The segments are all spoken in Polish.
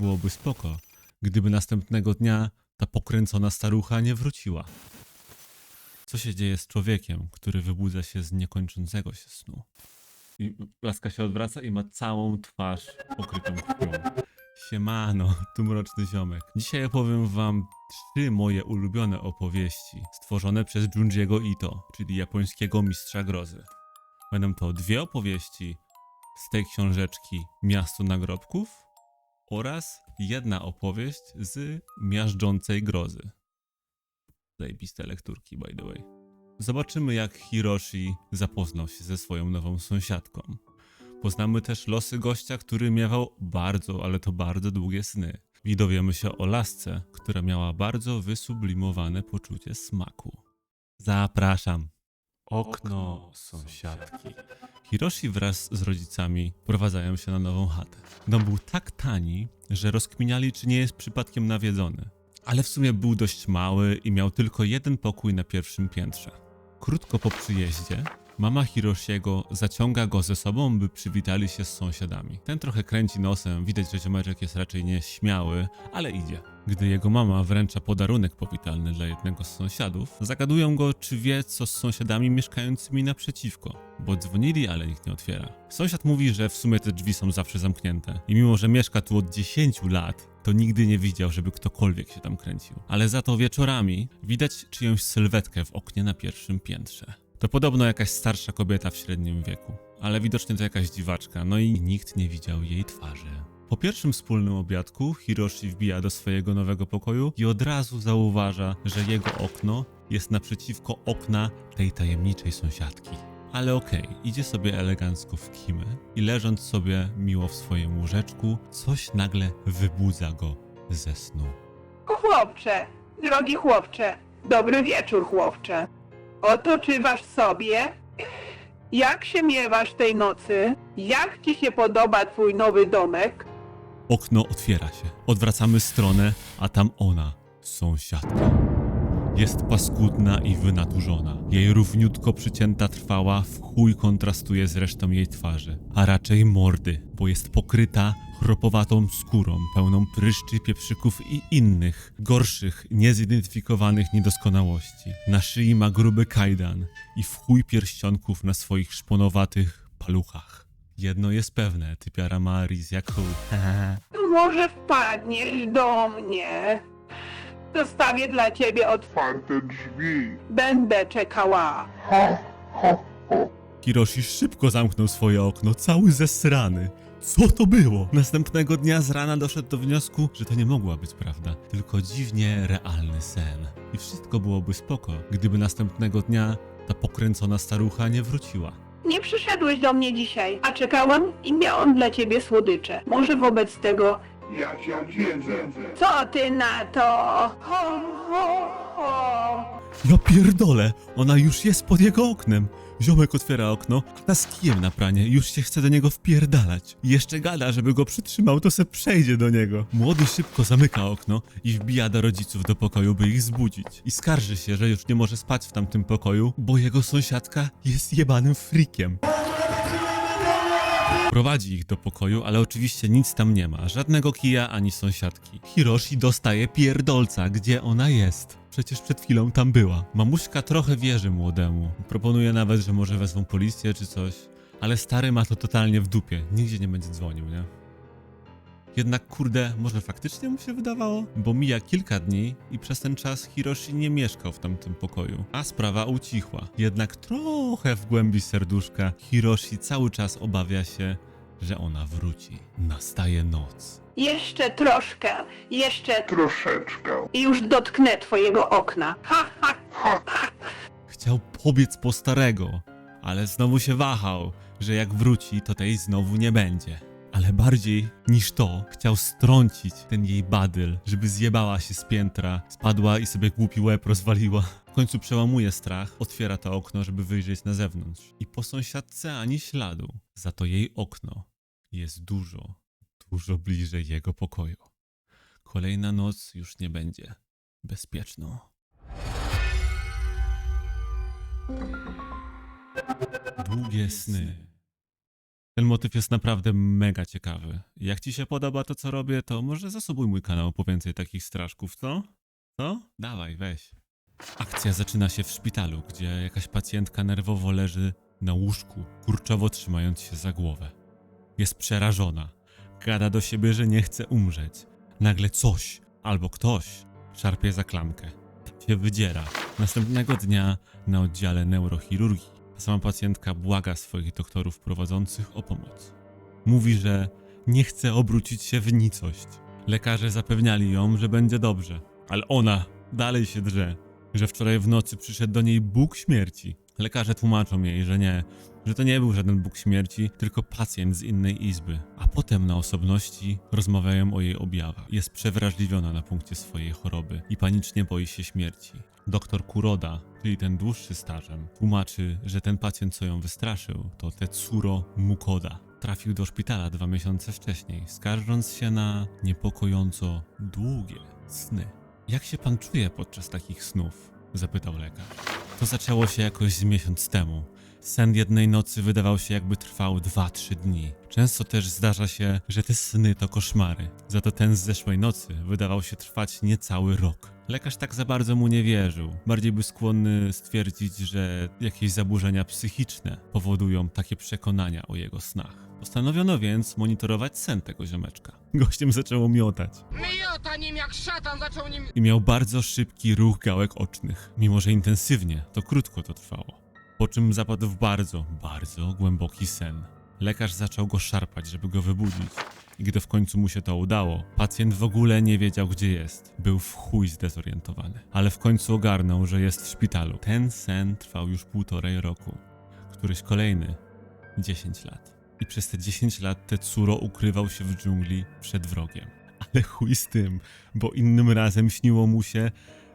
Byłoby spoko, gdyby następnego dnia ta pokręcona starucha nie wróciła. Co się dzieje z człowiekiem, który wybudza się z niekończącego się snu? I laska się odwraca i ma całą twarz pokrytą krwią. Siemano, tu mroczny ziomek. Dzisiaj opowiem wam trzy moje ulubione opowieści stworzone przez Junjiego Ito, czyli japońskiego mistrza grozy. Będą to dwie opowieści z tej książeczki Miasto Nagrobków oraz jedna opowieść z Miażdżącej Grozy. Zajebiste lekturki, by the way. Zobaczymy, jak Hiroshi zapoznał się ze swoją nową sąsiadką. Poznamy też losy gościa, który miewał bardzo, ale to bardzo długie sny. I dowiemy się o lasce, która miała bardzo wysublimowane poczucie smaku. Zapraszam. Okno sąsiadki. Hiroshi wraz z rodzicami prowadzają się na nową chatę. Dom był tak tani, że rozkminiali, czy nie jest przypadkiem nawiedzony. Ale w sumie był dość mały i miał tylko jeden pokój na pierwszym piętrze. Krótko po przyjeździe, mama Hiroshiego zaciąga go ze sobą, by przywitali się z sąsiadami. Ten trochę kręci nosem, widać, że ziomeczek jest raczej nieśmiały, ale idzie. Gdy jego mama wręcza podarunek powitalny dla jednego z sąsiadów, zagadują go, czy wie, co z sąsiadami mieszkającymi naprzeciwko, bo dzwonili, ale nikt nie otwiera. Sąsiad mówi, że w sumie te drzwi są zawsze zamknięte i mimo, że mieszka tu od 10 lat, to nigdy nie widział, żeby ktokolwiek się tam kręcił. Ale za to wieczorami widać czyjąś sylwetkę w oknie na pierwszym piętrze. To podobno jakaś starsza kobieta w średnim wieku, ale widocznie to jakaś dziwaczka, no i nikt nie widział jej twarzy. Po pierwszym wspólnym obiadku Hiroshi wbija do swojego nowego pokoju i od razu zauważa, że jego okno jest naprzeciwko okna tej tajemniczej sąsiadki. Ale okej, idzie sobie elegancko w kimę i leżąc sobie miło w swoim łóżeczku, coś nagle wybudza go ze snu. Chłopcze, drogi chłopcze, dobry wieczór, chłopcze. Otoczywasz sobie? Jak się miewasz tej nocy? Jak ci się podoba twój nowy domek? Okno otwiera się. Odwracamy stronę, a tam ona, sąsiadka. Jest paskudna i wynaturzona. Jej równiutko przycięta trwała w chuj kontrastuje z resztą jej twarzy, a raczej mordy, bo jest pokryta chropowatą skórą, pełną pryszczy, pieprzyków i innych, gorszych, niezidentyfikowanych niedoskonałości. Na szyi ma gruby kajdan i w chuj pierścionków na swoich szponowatych paluchach. Jedno jest pewne, typiara ma Aris jak chuj. Może wpadniesz do mnie? Zostawię dla ciebie otwarte. drzwi. Będę czekała. Ho, ho, ho. Hiroshi szybko zamknął swoje okno, cały zesrany. Co to było? Następnego dnia z rana doszedł do wniosku, że to nie mogła być prawda, tylko dziwnie realny sen. I wszystko byłoby spoko, gdyby następnego dnia ta pokręcona starucha nie wróciła. Nie przyszedłeś do mnie dzisiaj, a czekałam i miałam dla ciebie słodycze. Może wobec tego, Ja cię zjedzę. co ty na to? Ho, ho, ho. Ja pierdolę, ona już jest pod jego oknem. Ziomek otwiera okno, ta z kijem na pranie już się chce do niego wpierdalać. Jeszcze gada, żeby go przytrzymał, to se przejdzie do niego. Młody szybko zamyka okno i wbija do rodziców do pokoju, by ich zbudzić. I skarży się, że już nie może spać w tamtym pokoju, bo jego sąsiadka jest jebanym frikiem. Prowadzi ich do pokoju, ale oczywiście nic tam nie ma. Żadnego kija ani sąsiadki. Hiroshi dostaje pierdolca, gdzie ona jest. Przecież przed chwilą tam była. Mamuśka trochę wierzy młodemu. Proponuje nawet, że może wezmą policję czy coś. Ale stary ma to totalnie w dupie. Nigdzie nie będzie dzwonił, nie? Jednak kurde, może faktycznie mu się wydawało? Bo mija kilka dni i przez ten czas Hiroshi nie mieszkał w tamtym pokoju, a sprawa ucichła. Jednak trochę w głębi serduszka Hiroshi cały czas obawia się, że ona wróci. Nastaje noc. Jeszcze troszkę, jeszcze Troszeczkę. i już dotknę twojego okna. Ha, ha, Ha, Chciał pobiec po starego, ale znowu się wahał, że jak wróci, to tej znowu nie będzie. Bardziej niż to, chciał strącić ten jej badyl, żeby zjebała się z piętra, spadła i sobie głupi łeb rozwaliła. W końcu przełamuje strach, otwiera to okno, żeby wyjrzeć na zewnątrz. I po sąsiadce ani śladu. Za to jej okno jest dużo, dużo bliżej jego pokoju. Kolejna noc już nie będzie bezpieczną. Długie sny. Ten motyw jest naprawdę mega ciekawy. Jak ci się podoba to, co robię, to może zasubuj mój kanał po więcej takich straszków, co? Co? Dawaj, weź. Akcja zaczyna się w szpitalu, gdzie jakaś pacjentka nerwowo leży na łóżku, kurczowo trzymając się za głowę. Jest przerażona. Gada do siebie, że nie chce umrzeć. Nagle coś albo ktoś szarpie za klamkę. Się wydziera. Następnego dnia na oddziale neurochirurgii sama pacjentka błaga swoich doktorów prowadzących o pomoc. Mówi, że nie chce obrócić się w nicość. Lekarze zapewniali ją, że będzie dobrze, ale ona dalej się drze, że wczoraj w nocy przyszedł do niej Bóg śmierci. Lekarze tłumaczą jej, że nie, że to nie był żaden Bóg śmierci, tylko pacjent z innej izby. A potem na osobności rozmawiają o jej objawach. Jest przewrażliwiona na punkcie swojej choroby i panicznie boi się śmierci. Doktor Kuroda, czyli ten dłuższy stażem, tłumaczy, że ten pacjent, co ją wystraszył, to Tetsuro Mukoda. Trafił do szpitala dwa miesiące wcześniej, skarżąc się na niepokojąco długie sny. Jak się pan czuje podczas takich snów? zapytał lekarz. To zaczęło się jakoś z miesiąc temu. Sen jednej nocy wydawał się jakby trwał 2-3 dni. Często też zdarza się, że te sny to koszmary. Za to ten z zeszłej nocy wydawał się trwać niecały rok. Lekarz tak za bardzo mu nie wierzył. Bardziej był skłonny stwierdzić, że jakieś zaburzenia psychiczne powodują takie przekonania o jego snach. Postanowiono więc monitorować sen tego ziomeczka. Gościem zaczęło miotać Miota nim jak szatan zaczął nim... i miał bardzo szybki ruch gałek ocznych. Mimo, że intensywnie, to krótko to trwało. Po czym zapadł w bardzo, bardzo głęboki sen. Lekarz zaczął go szarpać, żeby go wybudzić. I gdy w końcu mu się to udało, pacjent w ogóle nie wiedział, gdzie jest. Był w chuj zdezorientowany. Ale w końcu ogarnął, że jest w szpitalu. Ten sen trwał już półtorej roku. Któryś kolejny 10 lat. I przez te 10 lat Tetsuro ukrywał się w dżungli przed wrogiem. Ale chuj z tym, bo innym razem śniło mu się,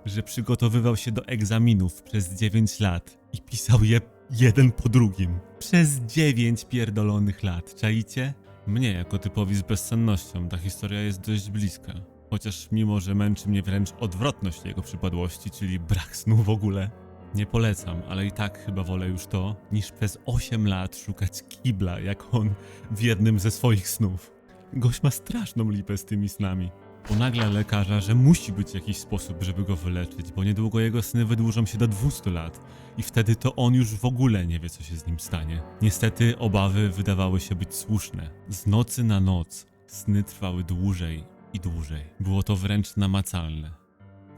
że przygotowywał się do egzaminów przez 9 lat i pisał je jeden po drugim. Przez 9 pierdolonych lat, czaicie? Mnie, jako typowi z bezsennością, ta historia jest dość bliska. Chociaż mimo, że męczy mnie wręcz odwrotność jego przypadłości, czyli brak snu w ogóle. Nie polecam, ale i tak chyba wolę już to, niż przez 8 lat szukać kibla, jak on w jednym ze swoich snów. Gość ma straszną lipę z tymi snami. Ponagla lekarza, że musi być jakiś sposób, żeby go wyleczyć, bo niedługo jego sny wydłużą się do 200 lat i wtedy to on już w ogóle nie wie, co się z nim stanie. Niestety obawy wydawały się być słuszne. Z nocy na noc sny trwały dłużej i dłużej. Było to wręcz namacalne.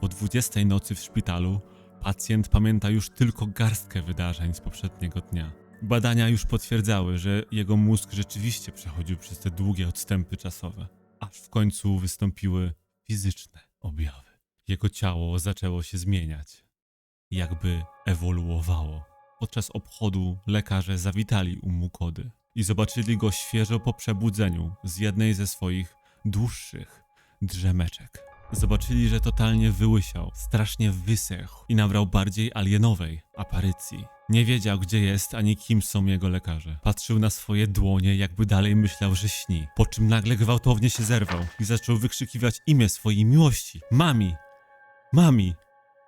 Po 20 nocy w szpitalu pacjent pamięta już tylko garstkę wydarzeń z poprzedniego dnia. Badania już potwierdzały, że jego mózg rzeczywiście przechodził przez te długie odstępy czasowe, aż w końcu wystąpiły fizyczne objawy. Jego ciało zaczęło się zmieniać, jakby ewoluowało. Podczas obchodu lekarze zawitali u Mukody i zobaczyli go świeżo po przebudzeniu z jednej ze swoich dłuższych drzemeczek. Zobaczyli, że totalnie wyłysiał, strasznie wysechł i nabrał bardziej alienowej aparycji. Nie wiedział, gdzie jest ani kim są jego lekarze. Patrzył na swoje dłonie, jakby dalej myślał, że śni. Po czym nagle gwałtownie się zerwał i zaczął wykrzykiwać imię swojej miłości. Mami! Mami!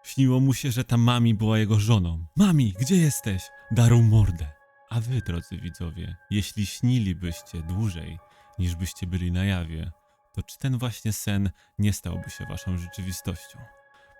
Śniło mu się, że ta mami była jego żoną. Mami, gdzie jesteś? Darł mordę. A wy, drodzy widzowie, jeśli śnilibyście dłużej, niż byście byli na jawie, to czy ten właśnie sen nie stałby się waszą rzeczywistością?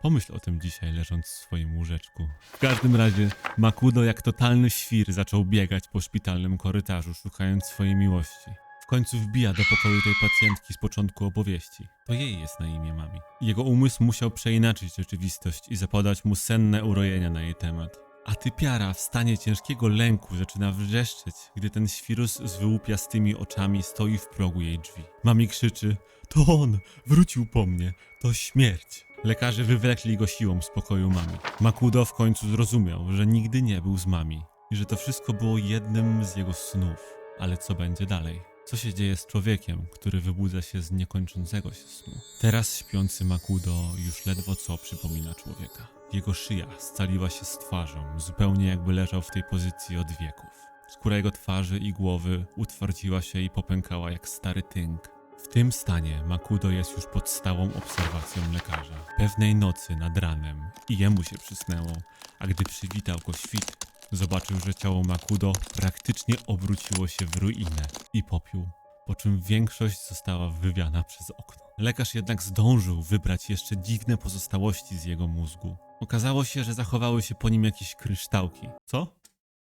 Pomyśl o tym dzisiaj, leżąc w swoim łóżeczku. W każdym razie, Makudo jak totalny świr zaczął biegać po szpitalnym korytarzu, szukając swojej miłości. W końcu wbija do pokoju tej pacjentki z początku opowieści. To jej jest na imię mami. Jego umysł musiał przeinaczyć rzeczywistość i zapodać mu senne urojenia na jej temat. A typiara w stanie ciężkiego lęku zaczyna wrzeszczeć, gdy ten świrus z wyłupiastymi oczami stoi w progu jej drzwi. Mami krzyczy: To on! Wrócił po mnie! To śmierć! Lekarze wywlekli go siłą z pokoju mami. Makudo w końcu zrozumiał, że nigdy nie był z mami i że to wszystko było jednym z jego snów. Ale co będzie dalej? Co się dzieje z człowiekiem, który wybudza się z niekończącego się snu? Teraz śpiący Makudo już ledwo co przypomina człowieka. Jego szyja scaliła się z twarzą, zupełnie jakby leżał w tej pozycji od wieków. Skóra jego twarzy i głowy utwardziła się i popękała jak stary tynk. W tym stanie Makudo jest już pod stałą obserwacją lekarza. Pewnej nocy nad ranem i jemu się przysnęło, a gdy przywitał go świt, Zobaczył, że ciało Makudo praktycznie obróciło się w ruinę i popiół, po czym większość została wywiana przez okno. Lekarz jednak zdążył wybrać jeszcze dziwne pozostałości z jego mózgu. Okazało się, że zachowały się po nim jakieś kryształki. Co?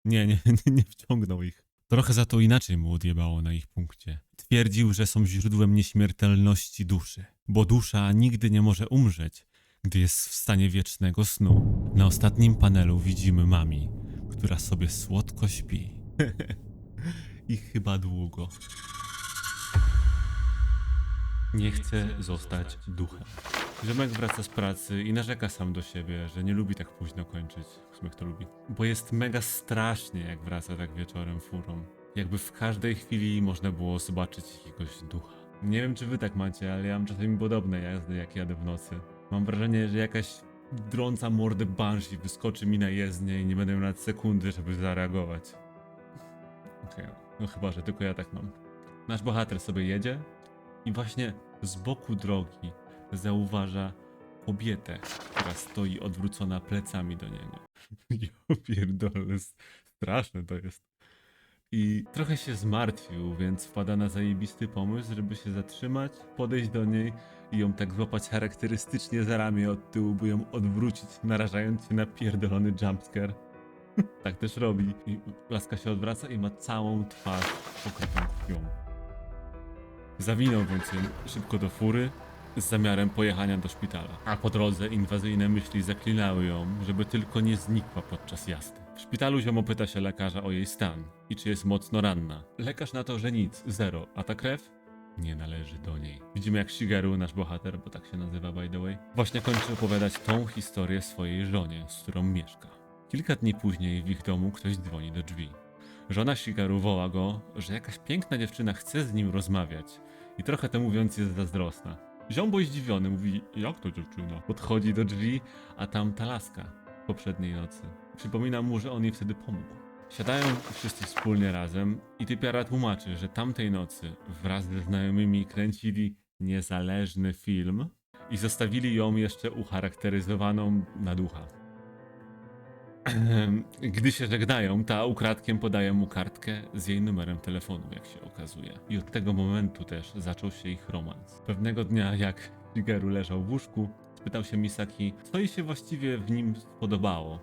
Nie, nie, nie, nie wciągnął ich. Trochę za to inaczej mu odjebało na ich punkcie. Twierdził, że są źródłem nieśmiertelności duszy, bo dusza nigdy nie może umrzeć, gdy jest w stanie wiecznego snu. Na ostatnim panelu widzimy mami, która sobie słodko śpi. I chyba długo. Nie chce zostać duchem. Ziomek wraca z pracy i narzeka sam do siebie, że nie lubi tak późno kończyć. W sumie kto lubi. Bo jest mega strasznie, jak wraca tak wieczorem furą. Jakby w każdej chwili można było zobaczyć jakiegoś ducha. Nie wiem, czy wy tak macie, ale ja mam czasami podobne jazdy, jak jadę w nocy. Mam wrażenie, że jakaś drąca mordę banshee wyskoczy mi na jezdnię i nie będę miał nawet sekundy, żeby zareagować. Okej, no chyba, że tylko ja tak mam. Nasz bohater sobie jedzie i właśnie z boku drogi zauważa kobietę, która stoi odwrócona plecami do niego. Ja pierdolę, straszne to jest. I trochę się zmartwił, więc wpada na zajebisty pomysł, żeby się zatrzymać, podejść do niej i ją tak złapać charakterystycznie za ramię od tyłu, by ją odwrócić, narażając się na pierdolony jumpscare. tak też robi. I laska się odwraca i ma całą twarz pokrytą krwią. Zawinął więc ją szybko do fury z zamiarem pojechania do szpitala. A po drodze inwazyjne myśli zaklinały ją, żeby tylko nie znikła podczas jazdy. W szpitalu ziomo pyta się lekarza o jej stan i czy jest mocno ranna. Lekarz na to, że nic, zero, a ta krew nie należy do niej. Widzimy jak Shigeru, nasz bohater, bo tak się nazywa by the way, właśnie kończy opowiadać tą historię swojej żonie, z którą mieszka. Kilka dni później w ich domu ktoś dzwoni do drzwi. Żona Shigeru woła go, że jakaś piękna dziewczyna chce z nim rozmawiać i trochę to mówiąc jest zazdrosna. Ziombo zdziwiony mówi, jak to dziewczyna? Podchodzi do drzwi, a tam ta laska poprzedniej nocy. Przypomina mu, że on jej wtedy pomógł. Siadają wszyscy wspólnie razem i typiara tłumaczy, że tamtej nocy wraz ze znajomymi kręcili niezależny film i zostawili ją jeszcze ucharakteryzowaną na ducha. Gdy się żegnają, ta ukradkiem podaje mu kartkę z jej numerem telefonu, jak się okazuje. I od tego momentu też zaczął się ich romans. Pewnego dnia, jak Shigeru leżał w łóżku, spytał się Misaki, co jej się właściwie w nim spodobało.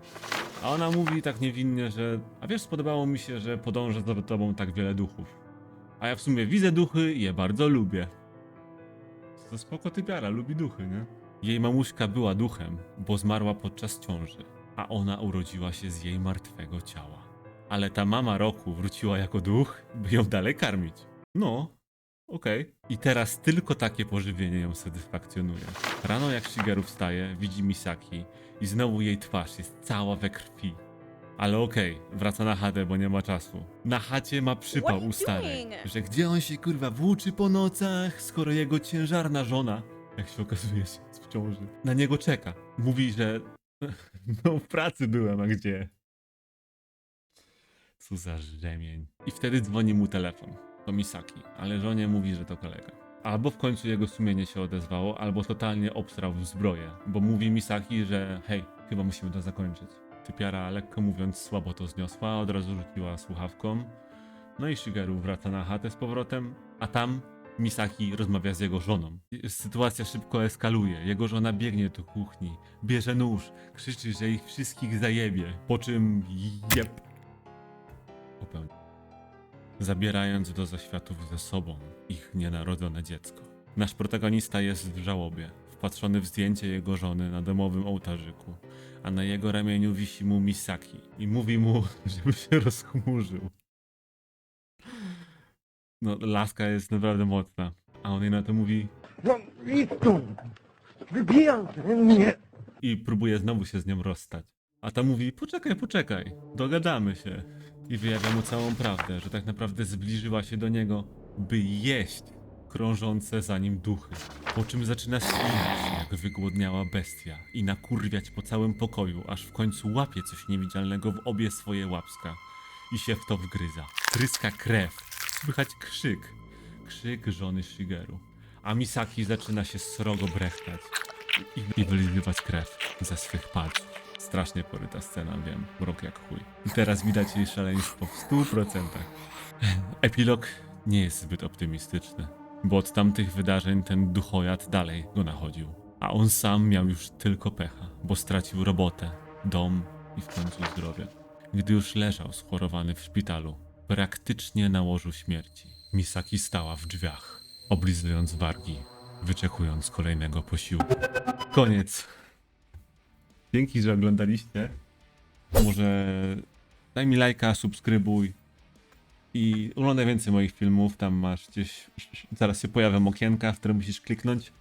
A ona mówi tak niewinnie, że a wiesz, spodobało mi się, że podąża za tobą tak wiele duchów. A ja w sumie widzę duchy i je bardzo lubię. To spoko typiara, lubi duchy, nie? Jej mamuśka była duchem, bo zmarła podczas ciąży, a ona urodziła się z jej martwego ciała. Ale ta mama roku wróciła jako duch, by ją dalej karmić. No, okej. I teraz tylko takie pożywienie ją satysfakcjonuje. Rano jak Shigeru wstaje, widzi Misaki i znowu jej twarz jest cała we krwi. Ale okej, wraca na chatę, bo nie ma czasu. Na chacie ma przypał u starej, że gdzie on się kurwa włóczy po nocach, skoro jego ciężarna żona, jak się okazuje, jest w ciąży, na niego czeka. Mówi, że no w pracy byłem, a gdzie? Co za rzemień. I wtedy dzwoni mu telefon. To Misaki, ale żonie mówi, że to kolega. Albo w końcu jego sumienie się odezwało, albo totalnie obstrał w zbroję, bo mówi Misaki, że hej, chyba musimy to zakończyć. Typiara, lekko mówiąc, słabo to zniosła, od razu rzuciła słuchawką. No i Shigeru wraca na chatę z powrotem, a tam Misaki rozmawia z jego żoną. Sytuacja szybko eskaluje. Jego żona biegnie do kuchni, bierze nóż, krzyczy, że ich wszystkich zajebie, po czym jeb. Popełni. Zabierając do zaświatów ze sobą ich nienarodzone dziecko. Nasz protagonista jest w żałobie, wpatrzony w zdjęcie jego żony na domowym ołtarzyku, a na jego ramieniu wisi mu Misaki i mówi mu, żeby się rozchmurzył. No, laska jest naprawdę mocna. A on jej na to mówi No idź tu! Wybijam mnie! i próbuje znowu się z nią rozstać. A ta mówi, poczekaj, poczekaj, dogadamy się. I wyjawia mu całą prawdę, że tak naprawdę zbliżyła się do niego, by jeść krążące za nim duchy. Po czym zaczyna ślinać, jak wygłodniała bestia i nakurwiać po całym pokoju, aż w końcu łapie coś niewidzialnego w obie swoje łapska i się w to wgryza. Tryska krew, słychać krzyk. Krzyk żony Shigeru. A Misaki zaczyna się srogo brechtać i, i wylizywać krew ze swych palców. Strasznie poryta scena, wiem. Mrok jak chuj. I teraz widać jej szaleństwo w 100%. Epilog nie jest zbyt optymistyczny, bo od tamtych wydarzeń ten duchojad dalej go nachodził. A on sam miał już tylko pecha, bo stracił robotę, dom i w końcu zdrowie. Gdy już leżał schorowany w szpitalu, praktycznie na łożu śmierci, Misaki stała w drzwiach, oblizując wargi, wyczekując kolejnego posiłku. Koniec. Dzięki, że oglądaliście. Może daj mi lajka, subskrybuj i oglądaj więcej moich filmów. Tam masz gdzieś, zaraz się pojawią okienka, w które musisz kliknąć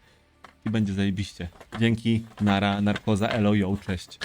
i będzie zajebiście. Dzięki, nara, narkoza, elo, yo, cześć.